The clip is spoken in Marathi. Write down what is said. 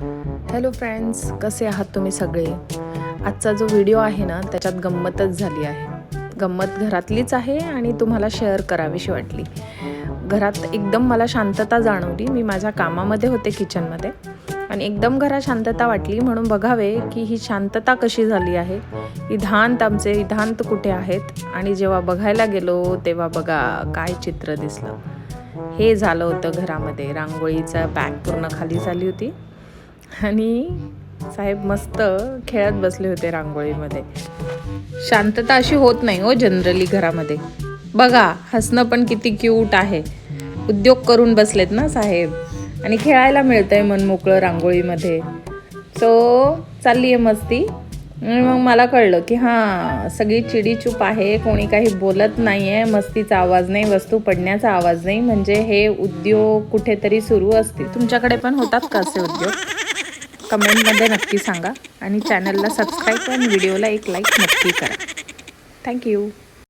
हॅलो फ्रेंड्स कसे आहात तुम्ही सगळे? आजचा जो व्हिडिओ आहे ना त्याच्यात गंमतच झाली आहे. गंमत घरातलीच आहे आणि तुम्हाला शेअर करावीशी वाटली. घरात एकदम मला शांतता जाणवली. मी माझ्या कामामध्ये होते किचनमध्ये आणि एकदम घरात शांतता वाटली. म्हणून बघावे की ही शांतता कशी झाली आहे. इधांत आमचे इधांत कुठे आहेत? आणि जेव्हा बघायला गेलो तेव्हा बघा काय चित्र दिसलं. हे झालं होतं घरामध्ये. रांगोळीचा पॅक पूर्ण खाली झाली होती. आणि साहेब मस्त खेळत बसले होते रांगोळीमध्ये. शांतता अशी होत नाही हो जनरली घरामध्ये. बघा हसणं पण किती क्यूट आहे. उद्योग करून बसलेत ना साहेब. आणि खेळायला मिळतंय आहे मनमोकळं रांगोळीमध्ये. सो चालली आहे मस्ती मग मला कळलं की हां सगळी चिडीचूप आहे कोणी काही बोलत नाही आहे मस्तीचा आवाज नाही वस्तू पडण्याचा आवाज नाही. म्हणजे हे उद्योग कुठेतरी सुरू असतील. तुमच्याकडे पण होतात का असे उद्योग? कमेंटमध्ये नक्की सांगा आणि चॅनलला सबस्क्राईब आणि व्हिडिओला एक लाईक नक्की करा. थँक्यू